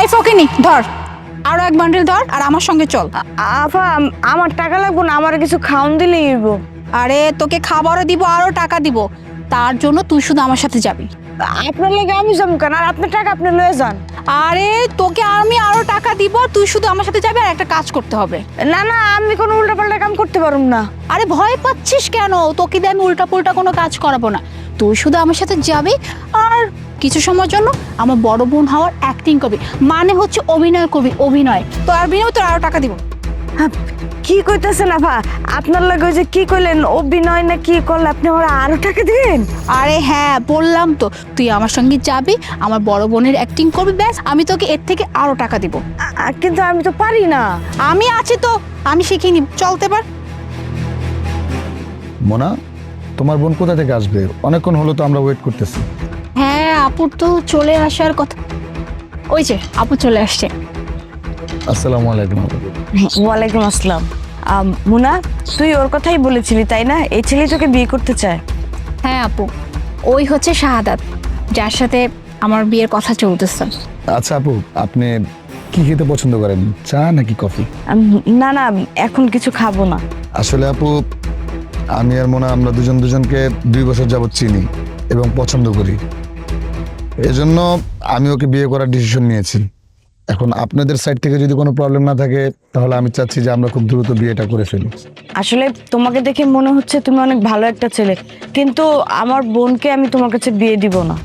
এই ফকিনি ধর। আরও এক বান্ডেল ধর আর আমার সঙ্গে চল। আফা আমার টাকা লাগবো না আমার কিছু খাওন দিলেই হইব। আরে তোকে খাবারও দিব আরও টাকা দিব। তার জন্য তুই শুধু আমার সাথে যাবি। আপনার লেগে আমি যাব কেন? আর আপনার টাকা আপনি লয়ে যান। আরে তোকে আমি আরও টাকা দিব তুই শুধু আমার সাথে যাবি আর একটা কাজ করতে হবে। না না আমি কোনো উল্টাপাল্টা কাম করতে পারুম না। আরে ভয় পাচ্ছিস কেন? তোকে দিয়ে আমি উল্টা পুল্টা কোনো কাজ করাবো না। তুই শুধু আমার সাথে যাবি আর কিছু সময়ের জন্য আমার বড় বোন হওয়ার অ্যাক্টিং কবি। মানে হচ্ছে অভিনয় কবি অভিনয়। তো আর বিনয় তোর আরও টাকা দিব। হ্যাঁ, কি কইতেছেন আফা আপনার লাগে ওই যে কি কইলেন? অভিনয় না কি করলে আপনি আমার আরও টাকা দিবেন? আরে হ্যাঁ বললাম তো তুই আমার সঙ্গে যাবি আমার বড় বোনের অ্যাক্টিং করবি ব্যাস আমি তোকে এর থেকে আরও টাকা দিব। কিন্তু আমি তো পারি না। আমি আছি তো আমি শিখিয়ে নিব চলতে পার মোনা তোমার বোন কোথা থেকে আসবে? অনেকক্ষণ হলো তো আমরা ওয়েট করতেছি। আপুর তো চলে আসার কথা। ওই যে আপু চলে আসছে। আসসালামু আলাইকুম। ওয়ালাইকুম আসসালাম। আম, মুনা তুই ওর কথাই বলেছিলি তাই না? এই ছেলে তোকে বিয়ে করতে চায়। হ্যাঁ আপু। ওই হচ্ছে শাহাদাত যার সাথে আমার বিয়ের কথা চলতেছে। আচ্ছা আপু আপনি কি খেতে পছন্দ করেন? চা নাকি কফি? আম, না না এখন কিছু খাব না। আসলে আপু আমি আর মোনা আমরা দুজন দুজনকে দুই বছর যাবৎ চিনি এবং পছন্দ করি। এজন্য আমি ওকে বিয়ে করার ডিসিশন নিয়েছি। এখন আপনাদের সাইড থেকে যদি কোনো প্রবলেম না থাকে তাহলে আমি চাচ্ছি যে আমরা খুব দ্রুত বিয়েটা করে ফেলি। আসলে তোমাকে দেখে মনে হচ্ছে তুমি অনেক ভালো একটা ছেলে কিন্তু আমার বোনকে আমি তোমার কাছে বিয়ে দিব না।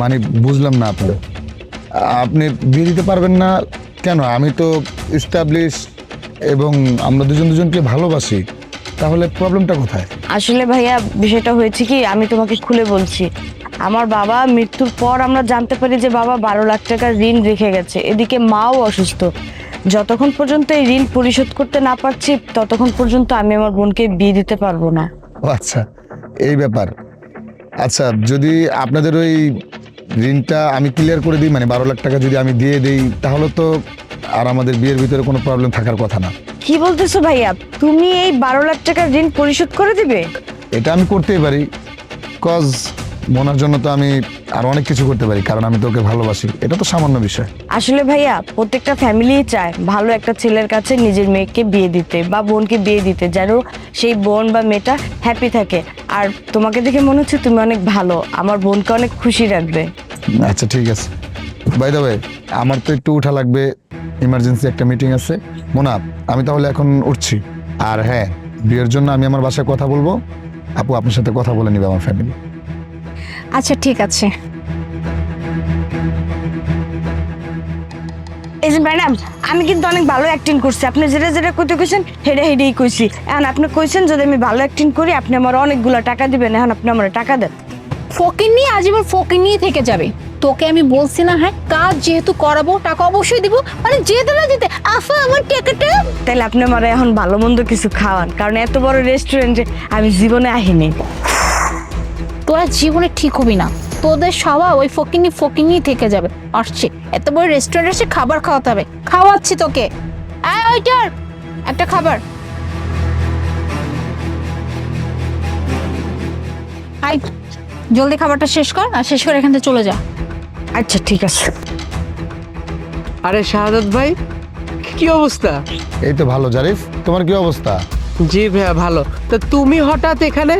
মানে বুঝলাম না আপনি আপনি বিয়ে দিতে পারবেন না কেন? আমি তো এস্টাবলিশ এবং আমরা দুজন দুজনকে ভালোবাসি। তাহলে প্রবলেমটা কোথায়? আসলে ভাইয়া বিষয়টা হয়েছে কি আমি তোমাকে খুলে বলছি। আমার বাবা মৃত্যুর পর আমরা জানতে পারি যে বাবা বারো লাখ টাকার ঋণ রেখে গেছে। এদিকে মাও অসুস্থ। যতক্ষণ পর্যন্ত এই ঋণ পরিশোধ করতে না পারছি ততক্ষণ পর্যন্ত আমি আমার বোনকে বিয়ে দিতে পারব না। ও আচ্ছা এই ব্যাপার। আচ্ছা যদি আপনাদের ওই ঋণটা আমি ক্লিয়ার করে দিই মানে বারো লাখ টাকা যদি আমি দিয়ে দিই তাহলে তো আর আমাদের বিয়ের ভিতরে কোনো প্রবলেম থাকার কথা না। কি বলতেছো ভাইয়া? তুমি এই বারো লাখ টাকার ঋণ পরিশোধ করে দিবে? এটা আমি করতেই পারি। কজ মনার জন্য তো আমি আর অনেক কিছু করতে পারি কারণ আমি তোকে ভালোবাসি। এটা তো সামান্য বিষয়। আসলে ভাইয়া প্রত্যেকটা ফ্যামিলি চায় ভালো একটা ছেলের কাছে নিজের মেয়েকে বিয়ে দিতে বা বোনকে বিয়ে দিতে যেন সেই বোন বা মেয়েটা হ্যাপি থাকে। আর তোমাকে দেখে মনে হচ্ছে তুমি অনেক ভালো আমার বোনকে অনেক খুশি রাখবে। আচ্ছা ঠিক আছে। বাই দ্য ওয়ে আমার তো একটু উঠা লাগবে। ইমার্জেন্সি একটা মিটিং আছে। মোনা, আমি তাহলে এখন উঠছি। আর হ্যাঁ বিয়ের জন্য আমি আমার বাসায় কথা বলব। আপু আপনার সাথে কথা বলে নিবে আমার ফ্যামিলি আচ্ছা ঠিক আছে। এই যে ম্যাডাম, আমি কিন্তু অনেক ভালো অ্যাক্টিং করছি। আপনি যেটা যেটা কইতে কইছেন, হেডে হেডেই কইছি। এখন আপনি কইছেন যদি আমি ভালো অ্যাক্টিং করি, আপনি আমার অনেকগুলো টাকা দিবেন। এখন আপনি আমার টাকা দেন। ফকির নিয়ে আজীবন ফকির নিয়ে থেকে যাবে। তোকে আমি বলছি না হ্যাঁ? কাজ যেহেতু করাবো টাকা অবশ্যই দিব। মানে যেতে না যেতে আফা আমার টাকাটা। তাহলে আপনি আমার এখন ভালো মন্দ কিছু খাওয়ান কারণ এত বড় রেস্টুরেন্টে আমি জীবনে আহিনি। তোরা জীবনে ঠিক হবি না। তোদের সবাই ওই ফকিনি ফকিনি থেকে যাবে। আসছে। এত বড় রেস্টুরেন্টে এসে খাবার খাওয়াতে হবে। খাওয়াচ্ছি তোকে। আয় ওইটার একটা খাবার। আয়। জলদি খাবারটা শেষ কর আর শেষ করে এখান থেকে চলে যা। আচ্ছা ঠিক আছে। আরে শাহাদাত ভাই কি অবস্থা? এই তো ভালো জারিফ তোমার কি অবস্থা? জি ভাইয়া ভালো। তা তুমি হঠাৎ এখানে?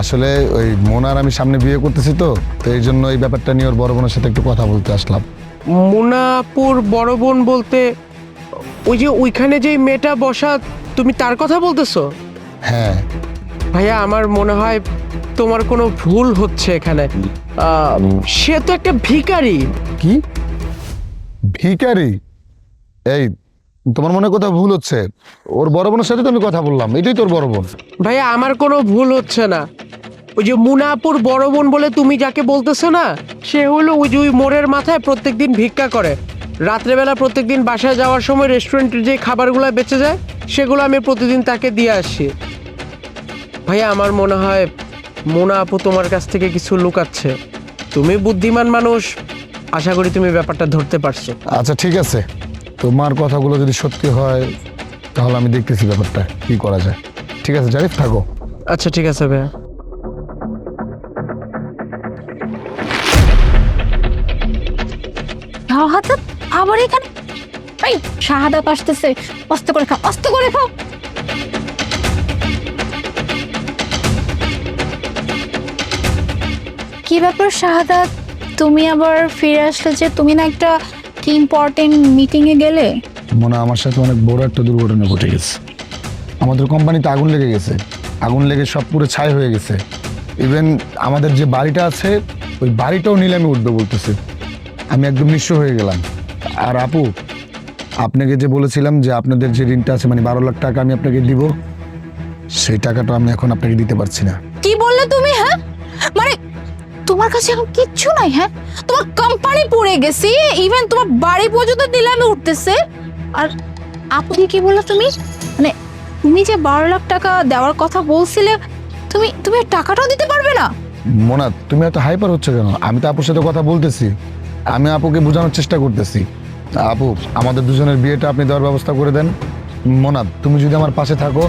আসলে ওই মোনার আমি সামনে বিয়ে করতেছি তো তো এই জন্য এই ব্যাপারটা নিয়ে ওর বড় বোনের সাথে একটু কথা বলতে আসলাম। মোনাপুর বড় বোন বলতে ওই যে ওইখানে যে মেয়েটা বসা তুমি তার কথা বলতেছো? হ্যাঁ। ভাইয়া আমার মনে হয় তোমার কোনো ভুল হচ্ছে এখানে? আহ, সে তো একটা ভিখারি। কি? ভিকারি এই তোমার মনে কোথাও ভুল হচ্ছে? ওর বড় বোনের সাথে তো আমি কথা বললাম এটাই তোর বড় বোন। ভাইয়া আমার কোনো ভুল হচ্ছে না। ওই যে মুনাপুর বড় বোন বলে তুমি যাকে বলতেছো না সে হলো ওই যে ওই মোড়ের মাথায় প্রত্যেকদিন ভিক্ষা করে। রাত্রেবেলা প্রত্যেকদিন বাসায় যাওয়ার সময় রেস্টুরেন্টের যে খাবারগুলো বেঁচে যায় সেগুলো আমি প্রতিদিন তাকে দিয়ে আসি। ভাইয়া আমার মনে হয় মোনা আপু তোমার কাছ থেকে কিছু লুকাচ্ছে। তুমি বুদ্ধিমান মানুষ আশা করি তুমি ব্যাপারটা ধরতে পারছ। আচ্ছা ঠিক আছে। তোমার কথাগুলো যদি সত্যি হয় তাহলে আমি দেখতেছি ব্যাপারটা কি করা যায়। ঠিক আছে জারিফ থাকো। আচ্ছা ঠিক আছে ভাইয়া। আবার এখানে এই শাহাদাত আসতেছে। অস্ত করে খাও অস্ত করে খাও কি ব্যাপার শাহাদাত তুমি আবার ফিরে আসলে যে তুমি না একটা কি ইম্পর্টেন্ট মিটিং এ গেলে? মনে, আমার সাথে অনেক বড় একটা দুর্ঘটনা ঘটে গেছে। আমাদের কোম্পানিতে আগুন লেগে গেছে। আগুন লেগে সব পুরো ছাই হয়ে গেছে। ইভেন আমাদের যে বাড়িটা আছে, ওই বাড়িটাও নিলামে উঠবে বলতেছে। আমি একদম নিঃস্ব হয়ে গেলাম। আর আপু, আপনাকে যে বলেছিলাম যে আপনাদের যে ঋণটা আছে মানে বারো লাখ টাকা আমি আপনাকে দিব, সেই টাকাটা আমি এখন আপনাকে দিতে পারছি না। তোমার কাছে এখন কিচ্ছু নাই হ্যাঁ? তোমার কোম্পানি পড়ে গেছে ইভেন তোমার বাড়ি পর্যন্ত নিলামে উঠতেছে। আর আপনি কি বললে তুমি? মানে তুমি যে বারো লাখ টাকা দেওয়ার কথা বলছিলে, তুমি তুমি টাকাটাও দিতে পারবে না। মোনা, তুমি এত হাইপার হচ্ছে কেন? আমি তো আপুর সাথে কথা বলতেছি। আমি আপুকে বোঝানোর চেষ্টা করতেছি। আপু, আমাদের দুজনের বিয়েটা আপনি দেওয়ার ব্যবস্থা করে দেন। মোনা, তুমি যদি আমার পাশে থাকো,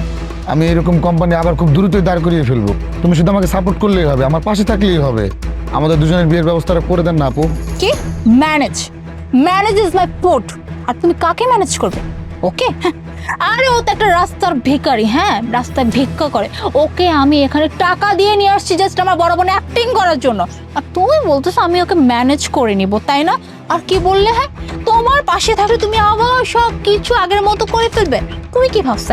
আমি এরকম কোম্পানি আবার খুব দ্রুতই দাঁড় করিয়ে ফেলব। তুমি শুধু আমাকে সাপোর্ট করলেই হবে, আমার পাশে থাকলেই হবে। আমাদের দুজনের বিয়ের ব্যবস্থাটা করে দেন না আপু। কি? Manage manage is my port আর তুমি কাকে ম্যানেজ করবে? ওকে? আরে ও তো একটা রাস্তার ভিখারি হ্যাঁ? রাস্তায় ভিক্ষা করে। ওকে আমি এখানে টাকা দিয়ে নিয়ে আসছি জাস্ট আমার বড় বোন অ্যাক্টিং করার জন্য। আর তুমি বলতেছো আমি ওকে ম্যানেজ করে নিব, তাই না? আর কি বললে হ্যাঁ? তোমার পাশে থাকলে তুমি আবার সব কিছু আগের মতো করে ফেলবে। তুমি কি ভাবছ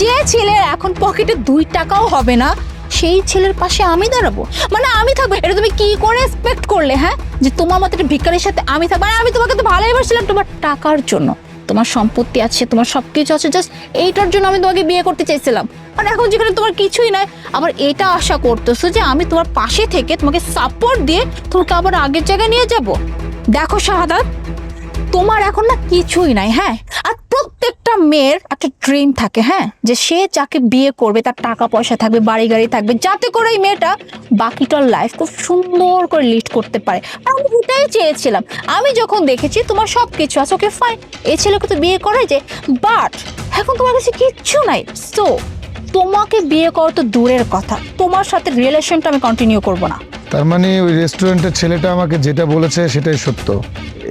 যে ছেলে এখন পকেটে দুই টাকাও হবে না সেই ছেলের পাশে আমি দাঁড়াবো? মানে আমি থাকব। এটা তুমি কি করে এক্সপেক্ট করলে হ্যাঁ? যে তোমার মতো একটা ভিকারির সাথে আমি থাকব? আর আমি তোমাকে তো ভালোই বাসছিলাম তোমার টাকার জন্য, তোমার সম্পত্তি আছে, তোমার সব কিছু আছে জাস্ট এইটার জন্য আমি তোমাকে বিয়ে করতে চাইছিলাম। আর এখন যেখানে তোমার কিছুই নাই, আবার এটা আশা করতেছো যে আমি তোমার পাশে থেকে তোমাকে সাপোর্ট দিয়ে তোমাকে আবার আগের জায়গায় নিয়ে যাব। দেখো শাহাদাত তোমার এখন না কিছুই নাই হ্যাঁ? আর প্রত্যেকটা মেয়ের একটা ড্রিম থাকে হ্যাঁ? যে সে যাকে বিয়ে করবে, তার টাকা পয়সা থাকবে, বাড়ি গাড়ি থাকবে, যাতে করে এই মেয়েটা বাকিটার লাইফ খুব সুন্দর করে লিড করতে পারে। আর আমি এটাই চেয়েছিলাম। আমি যখন দেখেছি তোমার সব কিছু আছে ওকে ফাইন এ ছেলেকে তো বিয়ে করে যে বাট এখন তোমার কাছে কিচ্ছু নাই। সো তোমাকে বিয়ে করা তো দূরের কথা। তোমার সাথে রিলেশনটা আমি কন্টিনিউ করব না। তার মানে ওই রেস্টুরেন্টের ছেলেটা আমাকে যেটা বলেছে সেটাই সত্য।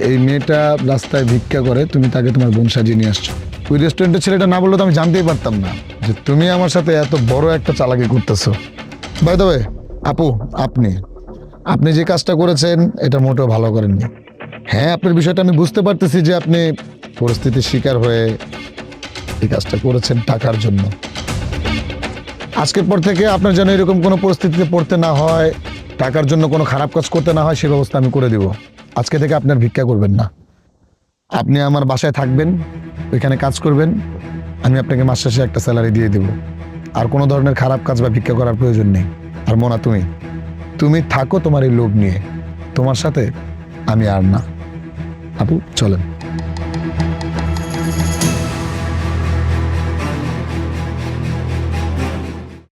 এই মেয়েটা রাস্তায় ভিক্ষা করে, তুমি তাকে তোমার বোন সাজিয়ে নিয়ে আসছো। ওই রেস্টুরেন্টের ছেলেটা না বললে তো আমি জানতেই পারতাম না যে তুমি আমার সাথে এত বড় একটা চালাকি করতেছো। বাই দ্য আপু, আপনি আপনি যে কাজটা করেছেন, এটা মোটেও ভালো করেননি। হ্যাঁ আপনার বিষয়টা আমি বুঝতে পারতেছি যে আপনি পরিস্থিতির শিকার হয়ে এই কাজটা করেছেন টাকার জন্য। আজকের পর থেকে আপনার যেন এরকম কোনো পরিস্থিতিতে পড়তে না হয় টাকার জন্য কোনো খারাপ কাজ করতে না হয়, সে ব্যবস্থা আমি করে দিব। আজকে থেকে আপনার ভিক্ষা করবেন না। আপনি আমার বাসায় থাকবেন, ওইখানে কাজ করবেন, আমি আপনাকে মাস শেষে একটা স্যালারি দিয়ে দেব। আর কোনো ধরনের খারাপ কাজ বা ভিক্ষা করার প্রয়োজন নেই। আর মোনা, তুমি তুমি থাকো তোমার এই লোভ নিয়ে। তোমার সাথে আমি আর না। আপু, চলেন।